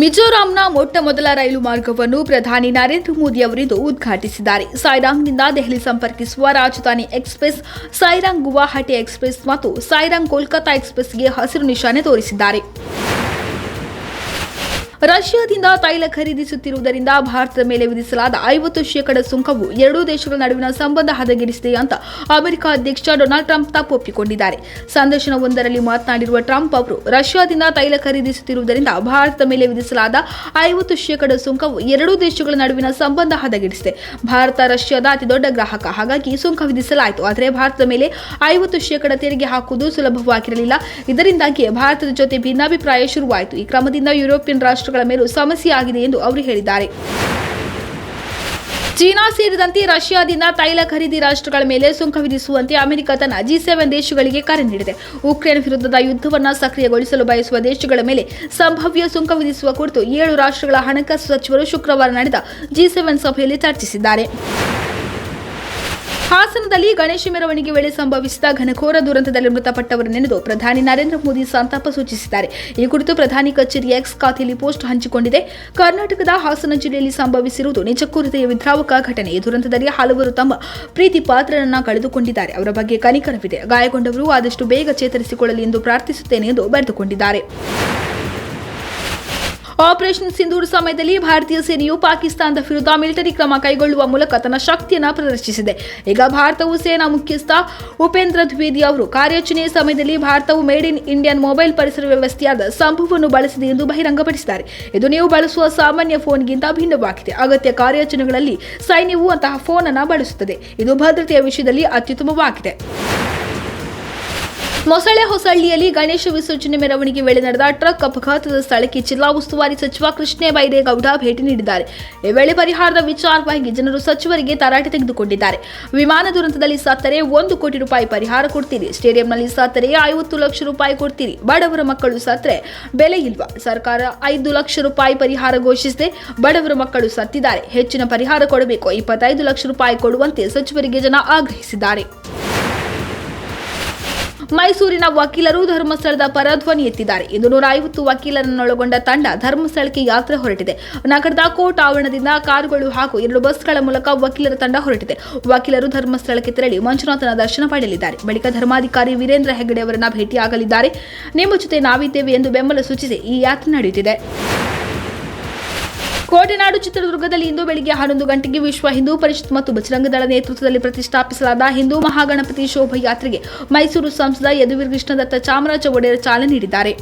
ಮಿಜೋರಾಂನ ಮೊಟ್ಟ ಮೊದಲ ರೈಲು ಮಾರ್ಗವನ್ನು ಪ್ರಧಾನಿ ನರೇಂದ್ರ ಮೋದಿ ಅವರಿಂದು ಉದ್ಘಾಟಿಸಿದ್ದಾರೆ. ಸೈರಾಂಗ್ನಿಂದ ದೆಹಲಿ ಸಂಪರ್ಕಿಸುವ ರಾಜಧಾನಿ ಎಕ್ಸ್ಪ್ರೆಸ್ ಸೈರಾಂಗ್ ಗುವಾಹಟಿ ಎಕ್ಸ್ಪ್ರೆಸ್ ಮತ್ತು ಸೈರಾಂಗ್ ಕೋಲ್ಕತಾ ಎಕ್ಸ್ಪ್ರೆಸ್ಗೆ ಹಸಿರು ನಿಶಾನೆ ತೋರಿಸಿದ್ದಾರೆ. ರಷ್ಯಾದಿಂದ ತೈಲ ಖರೀದಿಸುತ್ತಿರುವುದರಿಂದ ಭಾರತದ ಮೇಲೆ ವಿಧಿಸಲಾದ ಐವತ್ತು ಶೇಕಡ ಸುಂಕವು ಎರಡೂ ದೇಶಗಳ ನಡುವಿನ ಸಂಬಂಧ ಹದಗೆಡಿಸಿದೆ ಅಂತ ಅಮೆರಿಕ ಅಧ್ಯಕ್ಷ ಡೊನಾಲ್ಡ್ ಟ್ರಂಪ್ ತಪ್ಪು ಒಪ್ಪಿಕೊಂಡಿದ್ದಾರೆ. ಸಂದರ್ಶನವೊಂದರಲ್ಲಿ ಮಾತನಾಡಿರುವ ಟ್ರಂಪ್ ಅವರು, ರಷ್ಯಾದಿಂದ ತೈಲ ಖರೀದಿಸುತ್ತಿರುವುದರಿಂದ ಭಾರತದ ಮೇಲೆ ವಿಧಿಸಲಾದ ಐವತ್ತು ಶೇಕಡ ಸುಂಕವು ಎರಡೂ ದೇಶಗಳ ನಡುವಿನ ಸಂಬಂಧ ಹದಗೆಡಿಸಿದೆ. ಭಾರತ, ರಷ್ಯಾದ ಅತಿದೊಡ್ಡ ಗ್ರಾಹಕ, ಹಾಗಾಗಿ ಸುಂಕ ವಿಧಿಸಲಾಯಿತು. ಆದರೆ ಭಾರತದ ಮೇಲೆ ಐವತ್ತು ಶೇಕಡ ತೆರಿಗೆ ಹಾಕುವುದು ಸುಲಭವಾಗಿರಲಿಲ್ಲ. ಇದರಿಂದಾಗಿ ಭಾರತದ ಜೊತೆ ಭಿನ್ನಾಭಿಪ್ರಾಯ ಶುರುವಾಯಿತು. ಈ ಕ್ರಮದಿಂದ ಯುರೋಪಿಯನ್ ರಾಷ್ಟ್ರಗಳ ಮೇಲೂ ಸಮಸ್ಯೆಯಾಗಿದೆ ಎಂದು ಅವರು ಹೇಳಿದ್ದಾರೆ. ಚೀನಾ ಸೇರಿದಂತೆ ರಷ್ಯಾದಿಂದ ತೈಲ ಖರೀದಿ ರಾಷ್ಟ್ರಗಳ ಮೇಲೆ ಸುಂಕ ವಿಧಿಸುವಂತೆ ಅಮೆರಿಕ ತನ್ನ ಜಿ ಸೆವೆನ್ ದೇಶಗಳಿಗೆ ಕರೆ ನೀಡಿದೆ. ಉಕ್ರೇನ್ ವಿರುದ್ಧದ ಯುದ್ಧವನ್ನು ಸಕ್ರಿಯಗೊಳಿಸಲು ಬಯಸುವ ದೇಶಗಳ ಮೇಲೆ ಸಂಭಾವ್ಯ ಸುಂಕ ವಿಧಿಸುವ ಕುರಿತು ಏಳು ರಾಷ್ಟ್ರಗಳ ಹಣಕಾಸು ಸಚಿವರು ಶುಕ್ರವಾರ ನಡೆದ ಜಿ ಸಭೆಯಲ್ಲಿ ಚರ್ಚಿಸಿದ್ದಾರೆ. ಹಾಸನದಲ್ಲಿ ಗಣೇಶ ಮೆರವಣಿಗೆ ವೇಳೆ ಸಂಭವಿಸಿದ ಘನಘೋರ ದುರಂತದಲ್ಲಿ ಮೃತಪಟ್ಟವರು ನೆನೆದು ಪ್ರಧಾನಿ ನರೇಂದ್ರ ಮೋದಿ ಸಂತಾಪ ಸೂಚಿಸಿದ್ದಾರೆ. ಈ ಕುರಿತು ಪ್ರಧಾನಿ ಕಚೇರಿ ಎಕ್ಸ್ ಖಾತೆಯಲ್ಲಿ ಪೋಸ್ಟ್ ಹಂಚಿಕೊಂಡಿದೆ. ಕರ್ನಾಟಕದ ಹಾಸನ ಜಿಲ್ಲೆಯಲ್ಲಿ ಸಂಭವಿಸಿರುವುದು ನಿಜಕ್ಕೂ ಹೃದಯ ವಿದ್ರಾವಕ ಘಟನೆ. ಈ ದುರಂತದಲ್ಲಿ ಹಲವರು ತಮ್ಮ ಪ್ರೀತಿ ಪಾತ್ರರನ್ನ ಕಳೆದುಕೊಂಡಿದ್ದಾರೆ. ಅವರ ಬಗ್ಗೆ ಕನಿಕರವಿದೆ. ಗಾಯಗೊಂಡವರು ಆದಷ್ಟು ಬೇಗ ಚೇತರಿಸಿಕೊಳ್ಳಲಿ ಎಂದು ಪ್ರಾರ್ಥಿಸುತ್ತೇನೆ ಎಂದು ಬರೆದುಕೊಂಡಿದ್ದಾರೆ. ಆಪರೇಷನ್ ಸಿಂಧೂರ್ ಸಮಯದಲ್ಲಿ ಭಾರತೀಯ ಸೇನೆಯು ಪಾಕಿಸ್ತಾನದ ವಿರುದ್ಧ ಮಿಲಿಟರಿ ಕ್ರಮ ಕೈಗೊಳ್ಳುವ ಮೂಲಕ ತನ್ನ ಶಕ್ತಿಯನ್ನು ಪ್ರದರ್ಶಿಸಿದೆ. ಈಗ ಭಾರತವು ಸೇನಾ ಮುಖ್ಯಸ್ಥ ಉಪೇಂದ್ರ ದ್ವಿವೇದಿ ಅವರು ಕಾರ್ಯಾಚರಣೆಯ ಸಮಯದಲ್ಲಿ ಭಾರತವು ಮೇಡ್ ಇನ್ ಇಂಡಿಯನ್ ಮೊಬೈಲ್ ಪರಿಸರ ವ್ಯವಸ್ಥೆಯಾದ ಸಂಭವವನ್ನು ಬಳಸಿದೆ ಎಂದು ಬಹಿರಂಗಪಡಿಸಿದ್ದಾರೆ. ಇದು ನೀವು ಬಳಸುವ ಸಾಮಾನ್ಯ ಫೋನ್ಗಿಂತ ಭಿನ್ನವಾಗಿದೆ. ಅಗತ್ಯ ಕಾರ್ಯಾಚರಣೆಗಳಲ್ಲಿ ಸೈನ್ಯವು ಅಂತಹ ಫೋನ್ ಅನ್ನು ಬಳಸುತ್ತದೆ. ಇದು ಭದ್ರತೆಯ ವಿಷಯದಲ್ಲಿ ಅತ್ಯುತ್ತಮವಾಗಿದೆ. ಮೊಸಳೆ ಹೊಸಳ್ಳಿಯಲ್ಲಿ ಗಣೇಶ ವಿಸರ್ಜನೆ ಮೆರವಣಿಗೆ ವೇಳೆ ನಡೆದ ಟ್ರಕ್ ಅಪಘಾತದ ಸ್ಥಳಕ್ಕೆ ಜಿಲ್ಲಾ ಉಸ್ತುವಾರಿ ಸಚಿವ ಕೃಷ್ಣ ಬೈರೇಗೌಡ ಭೇಟಿ ನೀಡಿದ್ದಾರೆ. ಈ ವೇಳೆ ಪರಿಹಾರದ ವಿಚಾರವಾಗಿ ಜನರು ಸಚಿವರಿಗೆ ತರಾಟೆ ತೆಗೆದುಕೊಂಡಿದ್ದಾರೆ. ವಿಮಾನ ದುರಂತದಲ್ಲಿ ಸತ್ತರೆ ಒಂದು ಕೋಟಿ ರೂಪಾಯಿ ಪರಿಹಾರ ಕೊಡ್ತೀರಿ. ಸ್ಟೇಡಿಯಂನಲ್ಲಿ ಸತ್ತರೆ ಐವತ್ತು ಲಕ್ಷ ರೂಪಾಯಿ ಕೊಡ್ತೀರಿ. ಬಡವರ ಮಕ್ಕಳು ಸತ್ತರೆ ಬೆಲೆ ಇಲ್ವಾ? ಸರ್ಕಾರ ಐದು ಲಕ್ಷ ರೂಪಾಯಿ ಪರಿಹಾರ ಘೋಷಿಸಿದೆ. ಬಡವರ ಮಕ್ಕಳು ಸತ್ತಿದ್ದಾರೆ. ಹೆಚ್ಚಿನ ಪರಿಹಾರ ಕೊಡಬೇಕು. ಇಪ್ಪತ್ತೈದು ಲಕ್ಷ ರೂಪಾಯಿ ಕೊಡುವಂತೆ ಸಚಿವರಿಗೆ ಜನ ಆಗ್ರಹಿಸಿದ್ದಾರೆ. ಮೈಸೂರಿನ ವಕೀಲರು ಧರ್ಮಸ್ಥಳದ ಪರ ಧ್ವನಿ ಎತ್ತಿದ್ದಾರೆ. ಇಂದು ನೂರ ಐವತ್ತು ವಕೀಲರನ್ನೊಳಗೊಂಡ ತಂಡ ಧರ್ಮಸ್ಥಳಕ್ಕೆ ಯಾತ್ರೆ ಹೊರಟಿದೆ. ನಗರದ ಕೋರ್ಟ್ ಆವರಣದಿಂದ ಕಾರುಗಳು ಹಾಗೂ ಎರಡು ಬಸ್ಗಳ ಮೂಲಕ ವಕೀಲರ ತಂಡ ಹೊರಟಿದೆ. ವಕೀಲರು ಧರ್ಮಸ್ಥಳಕ್ಕೆ ತೆರಳಿ ಮಂಜುನಾಥನ ದರ್ಶನ ಪಡೆಯಲಿದ್ದಾರೆ. ಬಳಿಕ ಧರ್ಮಾಧಿಕಾರಿ ವೀರೇಂದ್ರ ಹೆಗಡೆ ಅವರನ್ನ ಭೇಟಿಯಾಗಲಿದ್ದಾರೆ. ನಿಮ್ಮ ಜೊತೆ ನಾವಿದ್ದೇವೆ ಎಂದು ಬೆಂಬಲ ಸೂಚಿಸಿ ಈ ಯಾತ್ರೆ ನಡೆಯುತ್ತಿದೆ. ಕೋಟೆನಾಡು ಚಿತ್ರದುರ್ಗದಲ್ಲಿ ಇಂದು ಬೆಳಿಗ್ಗೆ ಹನ್ನೊಂದು ಗಂಟೆಗೆ ವಿಶ್ವ ಹಿಂದೂ ಪರಿಷತ್ ಮತ್ತು ಬಜರಂಗದಳ ನೇತೃತ್ವದಲ್ಲಿ ಪ್ರತಿಷ್ಠಾಪಿಸಲಾದ ಹಿಂದೂ ಮಹಾಗಣಪತಿ ಶೋಭಾಯಾತ್ರೆಗೆ ಮೈಸೂರು ಸಂಸದ ಯದುವೀರ್ ಕೃಷ್ಣದತ್ತ ಚಾಮರಾಜ ಒಡೆಯರ್ ಚಾಲನೆ ನೀಡಿದ್ದಾರೆ.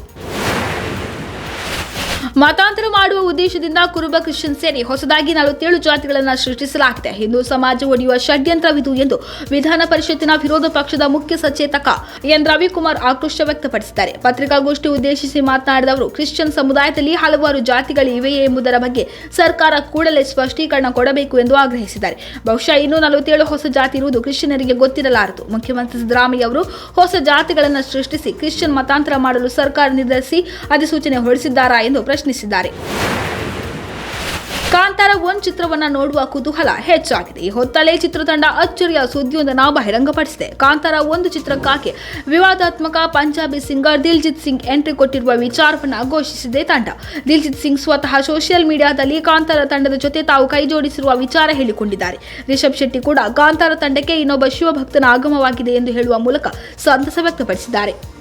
ಮತಾಂತರ ಮಾಡುವ ಉದ್ದೇಶದಿಂದ ಕುರುಬ ಕ್ರಿಶ್ಚಿಯನ್ ಸೇರಿ ಹೊಸದಾಗಿ ನಲವತ್ತೇಳು ಜಾತಿಗಳನ್ನು ಸೃಷ್ಟಿಸಲಾಗಿದೆ. ಹಿಂದೂ ಸಮಾಜ ಒಡೆಯುವ ಷಡ್ಯಂತ್ರವಿದು ಎಂದು ವಿಧಾನ ಪರಿಷತ್ತಿನ ವಿರೋಧ ಪಕ್ಷದ ಮುಖ್ಯ ಸಚೇತಕ ಎನ್. ರವಿಕುಮಾರ್ ಆಕ್ರೋಶ ವ್ಯಕ್ತಪಡಿಸಿದ್ದಾರೆ. ಪತ್ರಿಕಾಗೋಷ್ಠಿ ಉದ್ದೇಶಿಸಿ ಮಾತನಾಡಿದ ಅವರು, ಕ್ರಿಶ್ಚಿಯನ್ ಸಮುದಾಯದಲ್ಲಿ ಹಲವಾರು ಜಾತಿಗಳಿವೆಯೇ ಎಂಬುದರ ಬಗ್ಗೆ ಸರ್ಕಾರ ಕೂಡಲೇ ಸ್ಪಷ್ಟೀಕರಣ ಕೊಡಬೇಕು ಎಂದು ಆಗ್ರಹಿಸಿದ್ದಾರೆ. ಬಹುಶಃ ಇನ್ನೂ ನಲವತ್ತೇಳು ಹೊಸ ಜಾತಿ ಇರುವುದು ಕ್ರಿಶ್ಚಿಯನರಿಗೆ ಗೊತ್ತಿರಲಾರದು. ಮುಖ್ಯಮಂತ್ರಿ ಸಿದ್ದರಾಮಯ್ಯ ಅವರು ಹೊಸ ಜಾತಿಗಳನ್ನು ಸೃಷ್ಟಿಸಿ ಕ್ರಿಶ್ಚಿಯನ್ ಮತಾಂತರ ಮಾಡಲು ಸರ್ಕಾರ ನಿರ್ಧರಿಸಿ ಅಧಿಸೂಚನೆ ಹೊರಡಿಸಿದ್ದಾರಾ ಎಂದು ಪ್ರಶ್ನಿಸಿದ್ದಾರೆ. ಕಾಂತಾರ ಒನ್ ಚಿತ್ರವನ್ನ ನೋಡುವ ಕುತೂಹಲ ಹೆಚ್ಚಾಗಿದೆ. ಈ ಹೊತ್ತಲೇ ಚಿತ್ರತಂಡ ಅಚ್ಚರಿಯ ಸುದ್ದಿಯೊಂದನ್ನು ಬಹಿರಂಗಪಡಿಸಿದೆ. ಕಾಂತಾರ ಒಂದು ಚಿತ್ರಕ್ಕಾಗಿ ವಿವಾದಾತ್ಮಕ ಪಂಜಾಬಿ ಸಿಂಗರ್ ದಿಲ್ಜಿತ್ ಸಿಂಗ್ ಎಂಟ್ರಿ ಕೊಟ್ಟಿರುವ ವಿಚಾರವನ್ನ ಘೋಷಿಸಿದೆ ತಂಡ. ದಿಲ್ಜಿತ್ ಸಿಂಗ್ ಸ್ವತಃ ಸೋಷಿಯಲ್ ಮೀಡಿಯಾದಲ್ಲಿ ಕಾಂತಾರ ತಂಡದ ಜೊತೆ ತಾವು ಕೈಜೋಡಿಸಿರುವ ವಿಚಾರ ಹೇಳಿಕೊಂಡಿದ್ದಾರೆ. ರಿಷಬ್ ಶೆಟ್ಟಿ ಕೂಡ ಕಾಂತಾರ ತಂಡಕ್ಕೆ ಇನ್ನೊಬ್ಬ ಶಿವಭಕ್ತನ ಆಗಮವಾಗಿದೆ ಎಂದು ಹೇಳುವ ಮೂಲಕ ಸಂತಸ ವ್ಯಕ್ತಪಡಿಸಿದ್ದಾರೆ.